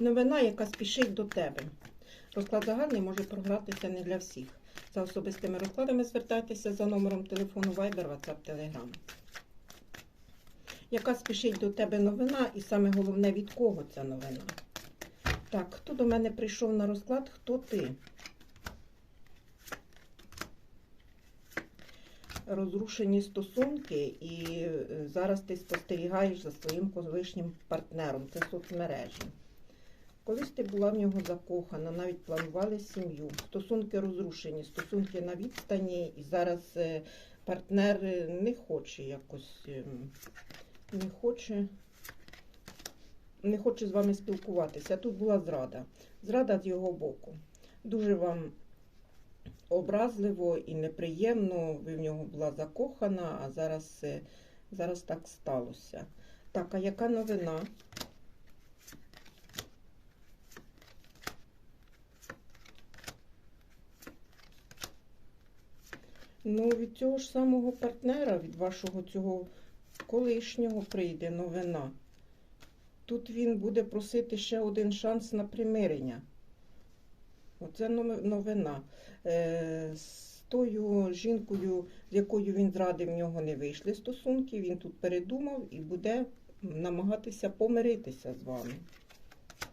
Новина, яка спішить до тебе. Розклад загальний може програтися не для всіх. За особистими розкладами звертайтеся за номером телефону Viber, WhatsApp, Telegram. Яка спішить до тебе новина, і саме головне, від кого ця новина? Так, хто до мене прийшов на розклад, хто ти? Розрушені стосунки, і е, зараз ти спостерігаєш за своїм колишнім партнером. Це соцмережі. Колись ти була в нього закохана, навіть планували сім'ю. Стосунки розрушені, стосунки на відстані, і зараз е, партнер е, не хоче якось, ем, не хоче, не хоче з вами спілкуватися. Тут була зрада. Зрада з його боку. Дуже вам образливо і неприємно. Ви в нього була закохана, а зараз, е, зараз так сталося. Так, а яка новина? Ну, від цього ж самого партнера, від вашого цього колишнього прийде новина. Тут він буде просити ще один шанс на примирення. Оце новина. Е, з тою жінкою, з якою він зрадив, в нього не вийшли стосунки. Він тут передумав і буде намагатися помиритися з вами.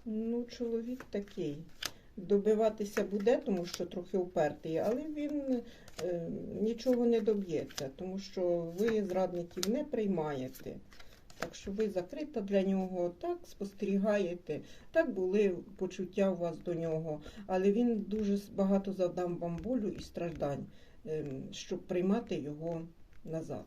Ну, чоловік такий. Добиватися буде, тому що трохи упертий, але він е, нічого не доб'ється, тому що ви зрадників не приймаєте. Так що ви закрита для нього, так спостерігаєте, так були почуття у вас до нього, але він дуже багато завдав вам болю і страждань, ем, щоб приймати його назад.